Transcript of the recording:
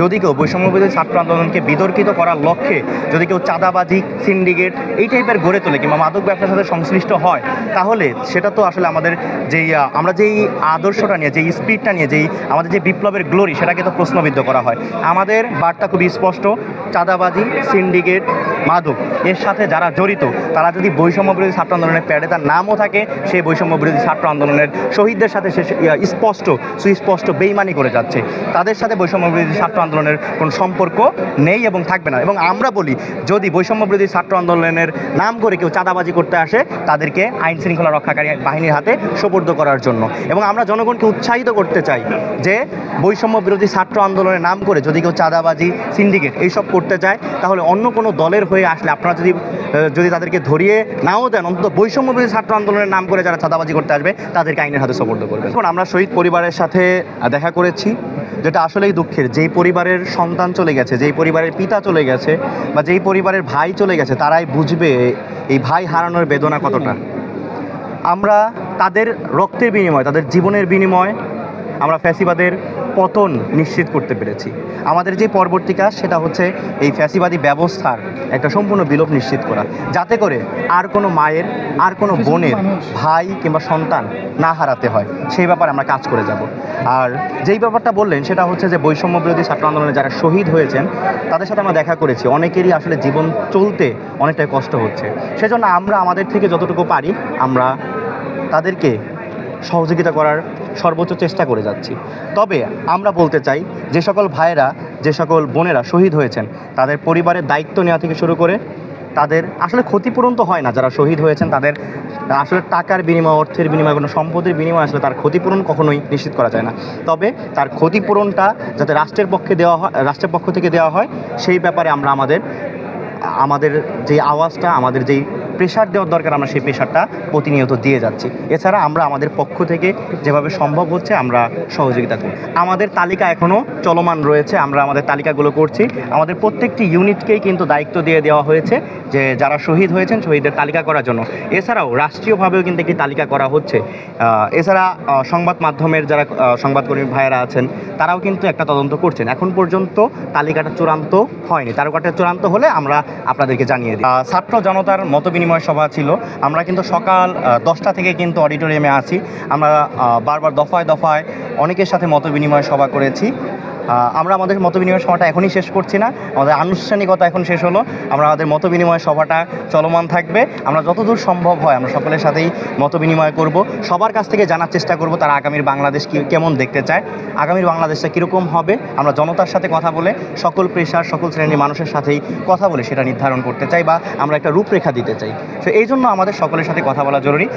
যদি কেউ বৈষম্যবিরোধী ছাত্র আন্দোলনকে বিতর্কিত করার লক্ষ্যে যদি কেউ চাঁদাবাজি সিন্ডিকেট এই টাইপের গড়ে তোলে কিংবা মাদক ব্যবসার সাথে সংশ্লিষ্ট হয়, তাহলে সেটা তো আসলে আমাদের যেই আমরা যেই আদর্শটা নিয়ে, যেই স্পিডটা নিয়ে, যেই আমাদের যে বিপ্লবের গ্লোরি সেটাকে তো প্রশ্নবিদ্ধ করা হয়। আমাদের বার্তা খুবই স্পষ্ট, চাঁদাবাজি সিন্ডিকেট মাদক এর সাথে যারা জড়িত, তারা যদি বৈষম্য বিরোধী ছাত্র আন্দোলনের প্যাডে তার নামও থাকে, সেই বৈষম্য বিরোধী ছাত্র আন্দোলনের শহীদদের সাথে সে স্পষ্ট, সুস্পষ্ট বেইমানি করে যাচ্ছে। তাদের সাথে বৈষম্য বিরোধী ছাত্র আন্দোলনের কোনো সম্পর্ক নেই এবং থাকবে না। এবং আমরা বলি, যদি বৈষম্য বিরোধী ছাত্র আন্দোলনের নাম করে কেউ চাঁদাবাজি করতে আসে, তাদেরকে আইন শৃঙ্খলা রক্ষাকারী বাহিনীর হাতে সোপর্দ করার জন্য। এবং আমরা জনগণকে উৎসাহিত করতে চাই যে, বৈষম্য বিরোধী ছাত্র আন্দোলনের নাম করে যদি কেউ চাঁদাবাজি, সিন্ডিকেট এইসব করতে চায়, তাহলে অন্য কোনো দলের হয়ে আসলে আপনারা যদি যদি তাদেরকে ধরিয়ে নাও দেন, অন্তত বৈষম্য বিরোধী ছাত্র আন্দোলনের নাম করে যারা চাঁদাবাজি করতে আসবে, তাদেরকে আইনের হাতে সোপর্দ করবে এখন আমরা শহীদ পরিবারের সাথে দেখা করেছি। যেটা আসলেই দুঃখের, যেই পরিবারের সন্তান চলে গেছে, যেই পরিবারের পিতা চলে গেছে বা যেই পরিবারের ভাই চলে গেছে, তারাই বুঝবে এই ভাই হারানোর বেদনা কতটা। আমরা তাদের রক্তের বিনিময়, তাদের জীবনের বিনিময় আমরা ফ্যাসিবাদের পতন নিশ্চিত করতে পেরেছি। আমাদের যে পরবর্তী কাজ সেটা হচ্ছে এই ফ্যাসিবাদী ব্যবস্থার একটা সম্পূর্ণ বিলোপ নিশ্চিত করা। যাতে করে আর কোনো মায়ের আর কোনো বোনের ভাই কিংবা সন্তান না হারাতে হয়। সেই ব্যাপারে আমরা কাজ করে যাব। আর যেই ব্যাপারটা বললেন সেটা হচ্ছে যে বৈষম্য বিরোধী ছাত্র আন্দোলনে যারা শহীদ হয়েছেন তাদের সাথে আমরা দেখা করেছি। অনেকেরই আসলে জীবন চলতে অনেকটাই কষ্ট হচ্ছে। সেজন্য আমরা আমাদের থেকে যতটুকু পারি আমরা তাদেরকে সহযোগিতা করার সর্বোচ্চ চেষ্টা করে যাচ্ছি। তবে আমরা বলতে চাই, যে সকল ভাইয়েরা, যে সকল বোনেরা শহীদ হয়েছেন, তাদের পরিবারের দায়িত্ব নেওয়া থেকে শুরু করে তাদের আসলে ক্ষতিপূরণ তো হয় না, যারা শহীদ হয়েছেন, তাদের আসলে টাকার বিনিময়, অর্থের বিনিময়, কোনো সম্পদের বিনিময় আসলে তার ক্ষতিপূরণ কখনোই নিশ্চিত করা যায় না। তবে তার ক্ষতিপূরণটা যাতে রাষ্ট্রের পক্ষে দেওয়া হয়, রাষ্ট্রের পক্ষ থেকে দেওয়া হয়, সেই ব্যাপারে আমরা আমাদের আমাদের যে আওয়াজটা, আমাদের যেই প্রেশার দেওয়ার দরকার আমরা সেই প্রেশারটা প্রতিনিয়ত দিয়ে যাচ্ছি। এছাড়া আমরা আমাদের পক্ষ থেকে যেভাবে সম্ভব হচ্ছে আমরা সহযোগিতা করি। আমাদের তালিকা এখনও চলমান রয়েছে, আমরা আমাদের তালিকাগুলো করছি। আমাদের প্রত্যেকটি ইউনিটকেই কিন্তু দায়িত্ব দিয়ে দেওয়া হয়েছে যে যারা শহীদ হয়েছেন শহীদদের তালিকা করার জন্য। এছাড়াও রাষ্ট্রীয়ভাবেও কিন্তু একটি তালিকা করা হচ্ছে। এছাড়া সংবাদ মাধ্যমের যারা সংবাদকর্মী ভাইয়েরা আছেন তারাও কিন্তু একটা তদন্ত করছেন। এখন পর্যন্ত তালিকাটা চূড়ান্ত হয়নি। তালিকাটা চূড়ান্ত হলে আমরা আপনাদেরকে জানিয়ে দিই। ছাত্র জনতার মত বিনিময় সভা ছিল। আমরা কিন্তু সকাল দশটা থেকে কিন্তু অডিটোরিয়ামে আছি। আমরা বারবার দফায় দফায় অনেকের সাথে মত বিনিময় সভা করেছি। আমরা আমাদের মত বিনিময় সভাটা এখনই শেষ করছি না। আমাদের আনুষ্ঠানিকতা এখন শেষ হলো। আমরা আমাদের মত বিনিময় সভাটা চলমান থাকবে। আমরা যতদূর সম্ভব হয় আমরা সকলের সাথেই মত বিনিময় করব। সবার কাছ থেকে জানার চেষ্টা করব তারা আগামীর বাংলাদেশ কি কেমন দেখতে চায়। আগামীর বাংলাদেশটা কীরকম হবে? আমরা জনতার সাথে কথা বলে, সকল পেশার, সকল শ্রেণির মানুষের সাথেই কথা বলে সেটা নির্ধারণ করতে চাই বা আমরা একটা রূপরেখা দিতে চাই। তো এই জন্য আমাদের সকলের সাথে কথা বলা জরুরি।